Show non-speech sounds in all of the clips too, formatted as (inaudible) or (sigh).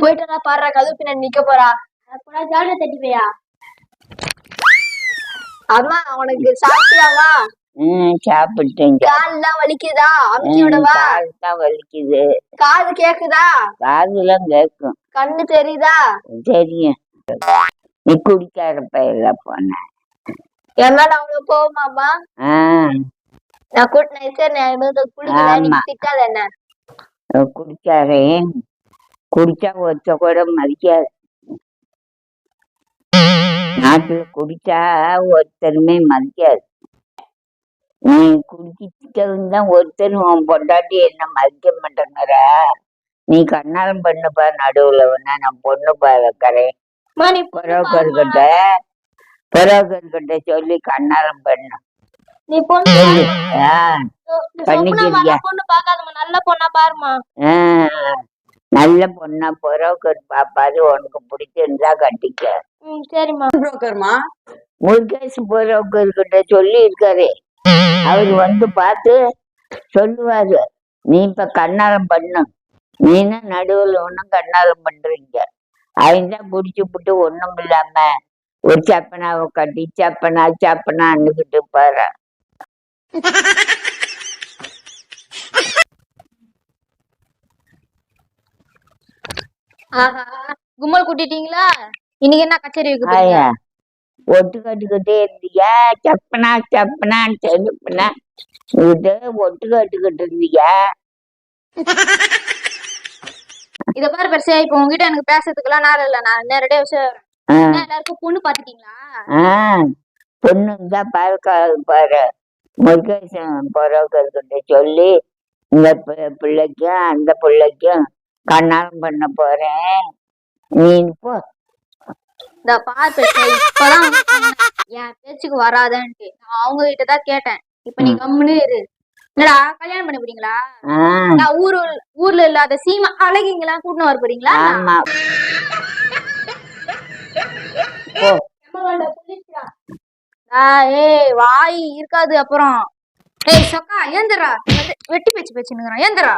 போயிட்டு பாடுறா கதவு பின்னாடி நிக்க போறா. ஜாலியா தட்டிப்பையா? அம்மா உனக்கு சாப்பிட்டியாமா ம் சாப்பிட்டேங்க கால் எல்லாம் வலிக்குதா? அமுக்கி விடவா? தான் வலிக்குது. காது கேக்குதா? காதுலாம் கேட்கும் கண்ணு தெரியுதா? தெரியும். நீ குடிக்காத பயில போன. என் மேல அவ்வளவு போகுமாமா ஆ. நான் கூட்டினேன் சரி நான் குடிக்கல நீங்க ஆமா. திட்டாத என்ன? குடிச்சாரே குடிச்சா ஒத்த கூட மதிக்காது. நாட்டுல குடிச்சா ஒருத்தருமே மதிக்காது. நீ குடிச்சிட்டவன் ஒருத்தரும் உன் பொண்டாட்டி என்ன மதிக்க மாட்டேங்கிற? நீ கண்ணாலம் பண்ணுப்பா நடுவுல வேணா நான் பொண்ணு பார்க்கறேன். மணி புரோக்கர் கிட்ட புரோக்கர் கிட்ட சொல்லி கண்ணாலம் பண்ணு. நீ பொண்ணு பண்ணிக்கிறியா? நல்ல பொண்ணா பாருமா நல்ல பொண்ணா புரோக்கர் பாப்பாரு உனக்கு பிடிச்சிருந்தா கட்டிக்க. ம் சரிம்மா. புரோக்கர்மா முருகேஷ் புரோக்கர் கிட்ட சொல்லி இருக்காரு அவர் வந்து பார்த்து சொல்லுவாரு நீ இப்ப கண்ணாலம் பண்ணு. நீனா நடுவுல ஒண்ணும் கண்ணாலம் பண்றீங்க. அவன்தான் குடிச்சு புட்டு ஒண்ணும் இல்லாம ஒரு சப்பனாவை கட்டி சப்பனா சப்பனா அண்ணுக்கிட்டு பாரு (laughs) ஆஹா கும்பல் கூட்டிட்டீங்களா? இன்னைக்கு என்ன கச்சேரி வைக்க ஒட்டு கட்டுக்கிட்டே இருந்தியா? சப்பனா சப்பனான்னு செலுப்புனா இது ஒட்டு கட்டுக்கிட்டு இருந்தியா? இத பாரு பெருசா இப்போ உங்ககிட்ட எனக்கு பேசுறதுக்கெல்லாம் நேரம் இல்ல. நான் நேரடியா விஷயம் எல்லாருக்கும் பொண்ணு பாத்துட்டீங்களா? ஆ பொண்ணுங்க பாரு பாரு. முருகேசன் புரோக்கர்கிட்ட சொல்லி இந்த பிள்ளைக்கும் அந்த பிள்ளைக்கும் கண்ணாலம் பண்ண போறேன். நீ போ. இந்த பார் இப்பதான். என் பேச்சுக்கு வராதன்ட்டு. நான் அவங்க கிட்ட தான் கேட்டேன். இப்ப நீ கம்முனு இரு. என்னடா கல்யாணம் பண்ண போறீங்களா? நான் ஊரு ஊர்ல இல்லாத சீமா அழகிங்களா கூட்டின்னு வர போறீங்களா? ஆமா. ஏய் வாய் இருக்காது அப்புறம். ஏய் சொக்கா ஏந்திரா. வெட்டி பேச்சு பேச்சுனுங்கிறான் ஏந்திரா.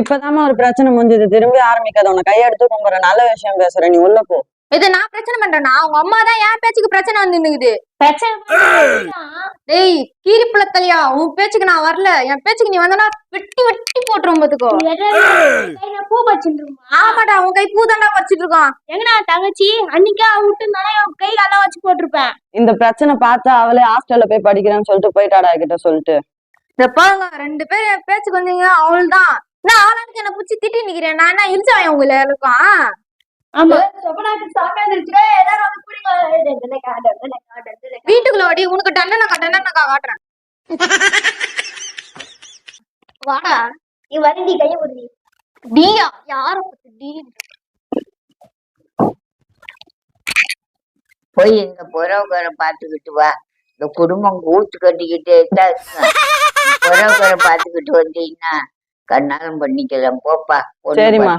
இப்பதாம்மா ஒரு பிரச்சனை முடிஞ்சது. திரும்பி ஆரம்பிக்காத உன்னை கையெடுத்து கும்புற நல்ல விஷயம் பேசுற நீ உள்ள போ. இது நான் பிரச்சனை பண்றேனா? உங்க அம்மா தான் என் பேச்சுக்கு பிரச்சனை வந்து நிக்குது டேய் கீரி பிள்ளத்தலையா உன் பேச்சுக்கு நான் வரல. என் பேச்சுக்கு நீ வந்தனா வெட்டி வெட்டி போட்டுரும் பாத்துக்கோ. பூ பச்சுருமா ஆமாடா உன் கை பூதாண்டா வச்சிட்டு இருக்கான் எங்கடா தங்கச்சி? அன்னைக்கா விட்டு நிறைய கை காலம் வச்சு போட்டிருப்பேன். இந்த பிரச்சனை பார்த்து அவளே ஹாஸ்டல்ல போய் படிக்கிறேன்னு சொல்லிட்டு போயிட்டாடா கிட்ட சொல்லிட்டு. இந்த பாருங்க ரெண்டு பேரும் என் பேச்சுக்கு வந்தீங்க அவள்தான். நான் ஆளாளுக்கு என்ன புடிச்சு திட்டி நிக்கிறேன். நான் என்ன இழிச்சவன் உங்க எல்லாருக்கும்? ஆமா. வீட்டுக்குள்ள வாடி உனக்கு டண்டனை கட்டணை நான் காட்டுறேன். வாடா. நீ வருந்தி கைய வருந்தி டீயா? யார பத்தி டீ? போய் எங்க புரோக்கரை பார்த்துக்கிட்டு வா. இந்த குடும்பம் கூத்து கட்டிக்கிட்டே தான் இருக்கும். (laughs) புரோக்கரை பார்த்துக்கிட்டு வந்தீங்கன்னா கண்ணாலம் பண்ணிக்கலாம் போப்பா. சரிம்மா.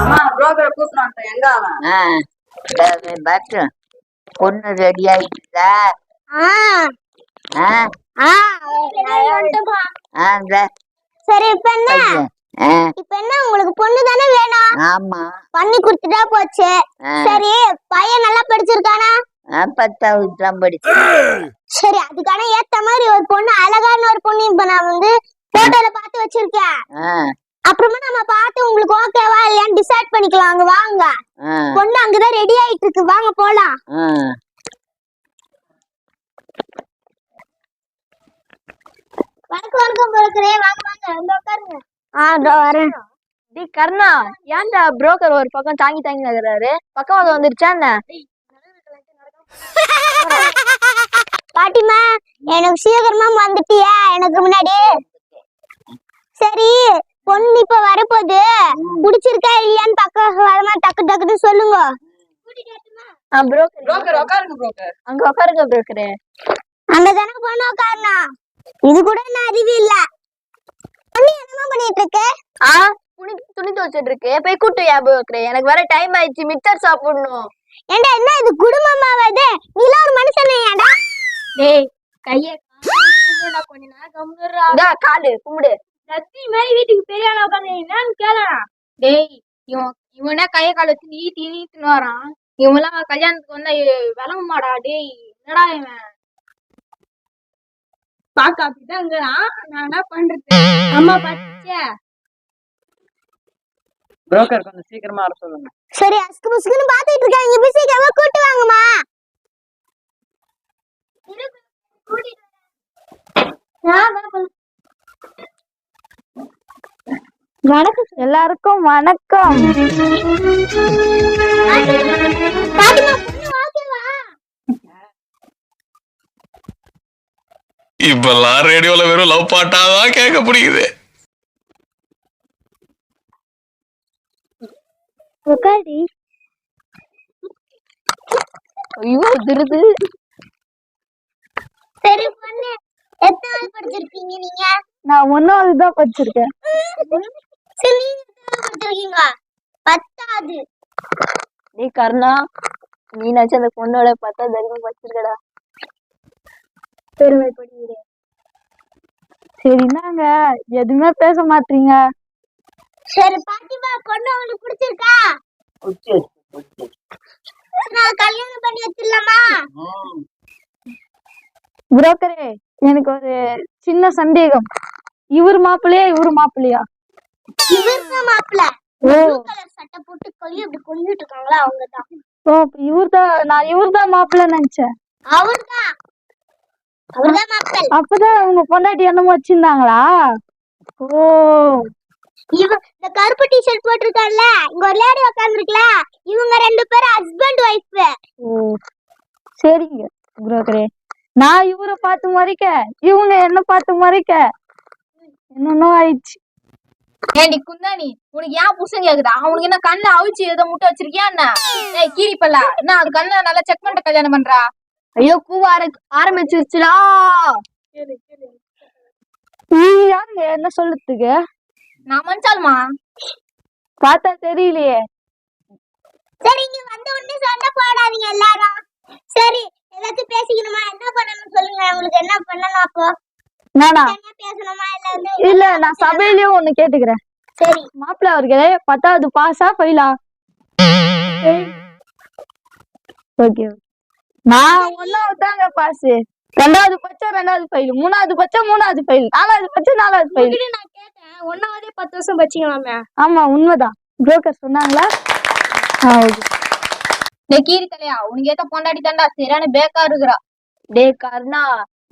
அம்மா புரோக்கரை கூப்பிடான் எங்க அவன்? ஆ சரி, பார்த்து பொண்ணு ரெடி ஆயிடுச்சா சரி இப்ப என்ன? இப்ப என்ன? உங்களுக்கு பொண்ணு தானே வேணும். ஆமா. பண்ணி கொடுத்துட்டா போச்சு. சரி பையன் நல்லா படிச்சிருக்கானா? பத்தாவது தான் படிச்சு சரி அதுக்கான ஏத்த மாதிரி ஒரு பொண்ணு அழகான ஒரு பொண்ணு இப்ப நான் வந்து போட்டோல பார்த்து வச்சிருக்கேன். அப்புறமா நம்ம பார்த்து உங்களுக்கு ஓகேவா இல்லையான்னு டிசைட் பண்ணிக்கலாம். அங்க வாங்க. பொண்ணு அங்கதான் ரெடி ஆயிட்டு இருக்கு வாங்க போலாம். வணக்கம் வணக்கம் பிறக்கிறே வாங்க வாங்க. வந்து உட்காருங்க. ஆ இதோ வரேன். டி கர்ணா ஏன்டா புரோக்கர் ஒரு பக்கம் தாங்கி தாங்கி நகராரு பக்கம் அது வந்துருச்சா என்ன? பாட்டிமா எனக்கு சீக்கிரமா வந்துட்டியா? எனக்கு முன்னாடி. சரி. பொண்ணு இப்ப வரப்போகுது. பிடிச்சிருக்கா இல்லையான்னு பக்கம் வரமா டக்கு டக்குன்னு சொல்லுங்க. புரோக்கர் புரோக்கர் உட்காருங்க புரோக்கர் அங்க உட்காருங்க புரோக்கரு அங்க தானே பொண்ணு உட்காரணும் இது கூட என்ன அறிவு இல்ல. பொண்ணு என்னமா பண்ணிட்டு இருக்க ஆ துணி துணி துவைச்சிட்டு இருக்கு போய் கூட்டு ஞாபகம் எனக்கு வேற டைம் ஆயிடுச்சு. மிக்சர் சாப்பிடணும். ஏண்டா என்ன இது குடும்பமாவது நீலாம் ஒரு மனுஷன் ஏன்டா டேய் கைய காலு கும்பிடு. லட்சுமி மாதிரி வீட்டுக்கு பெரிய உட்காந்து என்னன்னு கேளடா. டேய் இவன் இவனா கைய கால வச்சு நீட்டி நீட்டுன்னு வரான். இவன்லாம் கல்யாணத்துக்கு வந்தா விளங்குமாடா டேய் என்னடா இவன்? பாக்க அப்படிதாங்கிறான் நான் என்ன பண்றது? அம்மா பச்சை புரோக்கர் கொஞ்சம் சீக்கிரமா வர சொல்லுங்க. சரி அஸ்கு புஸ்குன்னு பாத்துட்டு இருக்காங்க. இங்க போய் சீக்கிரமா கூட்டு வாங்கம்மா வணக்கம் எல்லாருக்கும் வணக்கம். பாட்டிமா பொண்ணு ஓகேவா இப்பெல்லாம் ரேடியோல வெறும் லவ் பாட்டாதான் கேட்க பிடிக்குது உட்காரி ஐயோ திருது சரி பொண்ணு எத்தனை படிச்சிருக்கீங்க நீங்க? நான் ஒன்னாவது தான் படிச்சிருக்கேன். சரி படிச்சிருக்கீங்க பத்தாவது நீ கர்ணா நீ நினைச்ச அந்த பொண்ணோட பத்தாவது வரைக்கும் படிச்சிருக்கடா பெருமைப்படுகிறேன் சரினாங்க எதுவுமே பேச மாட்டீங்க. சரி பாட்டிமா பொண்ணு உங்களுக்கு பிடிச்சிருக்கா? நான் கல்யாணம் பண்ணி வச்சிடலாமா? புரோக்கரே எனக்கு ஒரு சின்ன சந்தேகம். இவர் மாப்பிள்ளையா இவர் மாப்பிள்ளையா? சட்டை போட்டு கொல்லி அப்படி கொல்லிட்டு இருக்காங்களா அவங்கதான். ஓ இவர் தான் நான் இவர் தான் மாப்பிள்ளை நினைச்சேன். அவர்தான். அவர்தான் மாப்பிள்ள. அப்பதான் உங்க பொண்டாட்டி என்னமோ வச்சிருந்தாங்களா? ஓ. இவன் இந்த கருப்பு டிஷர்ட் போட்டிருக்கான்ல இங்க ஒரு லேடி உட்காந்துருக்கல இவங்க ரெண்டு பேரும் ஹஸ்பண்ட் ஒய்ஃப் ஓ. சரிங்க புரோக்கரே நான் இவரை பார்த்து மறைக்க இவங்க என்ன பார்த்து மறைக்க. என்னன்னோ ஆயிடுச்சு. ஏண்டி குந்தாணி உனக்கு ஏன் புருஷன் கேக்குதா? அவனுக்கு என்ன கண்ணை அவிச்சு ஏதோ முட்டை வச்சிருக்கியா என்ன? ஏய் கீரிப்பல்ல என்ன அது கண்ணை நல்லா செக் பண்ணிட்டு கல்யாணம் பண்றா? ஐயோ கூவ ஆரம்பிச்சிருச்சுடா. நீ யாருங்க? என்ன சொல்லுறதுக்கு நான் மனுஷாலுமா பார்த்தா தெரியலையே. சரி இங்க வந்த உடனே சண்டை போடாதீங்க எல்லாரும். சரி எல்லாத்தையும் பேசிக்கணுமா? என்ன பண்ணணும் சொல்லுங்க. உங்களுக்கு என்ன பண்ணணும் அப்போ? நானா? இல்ல நான் சபையிலயும் ஒண்ணு கேட்டுக்கிறேன். சரி. மாப்பிள்ள அவர்களே பத்தாவது பாஸா ஃபெயிலா ஓகே நான் ஒன்னாவது தாங்க பாஸ் ரெண்டாவது பச்சம் ரெண்டாவது ஃபெயில் மூணாவது பச்சம் மூணாவது ஃபெயில் நாலாவது பச்சம் நாலாவது ஃபெயில் நான் கேட்டேன். ஒன்னாவதே பத்து வருஷம் வச்சுக்கலாமே ஆமா உண்மைதான். புரோக்கர் சொன்னாங்களா? ஆ ஓகே டே கீரி தலையா உனக்கு ஏத்த பொண்டாட்டி தாண்டா சரியான பேக்கா இருக்கிறா டே கருணா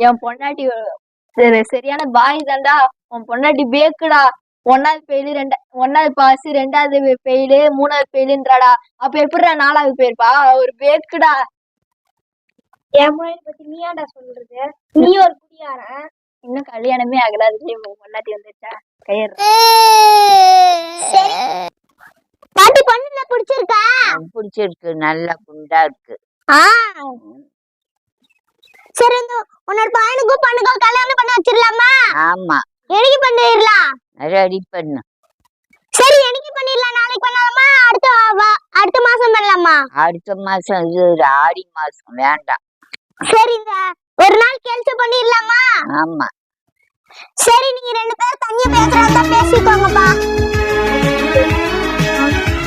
என் பொண்டாட்டி சரி சரியான பாய் தாண்டா உன் பொண்டாட்டி பேக்குடா. ஒன்னாவது ஃபெயிலு ரெண்டா ஒன்னாவது பாஸ் ரெண்டாவது ஃபெயிலு மூணாவது ஃபெயிலுன்றாடா அப்ப எப்படிடா நாலாவது போயிருப்பா ஒரு பேக்குடா. என் முன்னாடி பத்தி நீ ஏன்டா சொல்றது? நீ ஒரு குடியாரன் இன்னும் கல்யாணமே ஆகல அதுக்குள்ளே உன் பொண்டாட்டி வந்துச்சா கயிறு. பாட்டி பொண்ணுல பிடிச்சிருக்கா? பிடிச்சிருக்கு. நல்லா குண்டா இருக்கு. ஆ. சரி உன்னோட பையனுக்கும் பொண்ணுக்கும் கல்யாணம் பண்ண வச்சிடலாமா? ஆமா. என்னைக்கு பண்ணிடலாம் ரெடி பண்ணு. சரி என்னைக்கு பண்ணிடலாம். நாளைக்கு பண்ணலாமா? அடுத்த அடுத்த மாசம் பண்ணலாமா? அடுத்த மாசம் இது ஒரு ஆடி மாசம். வேண்டாம். சரி இந்த ஒரு நாள் கழிச்சு பண்ணிடலாமா? ஆமா. சரி நீங்க ரெண்டு பேரும் தனியா பேசுறதா பேசிக்கோங்கப்பா.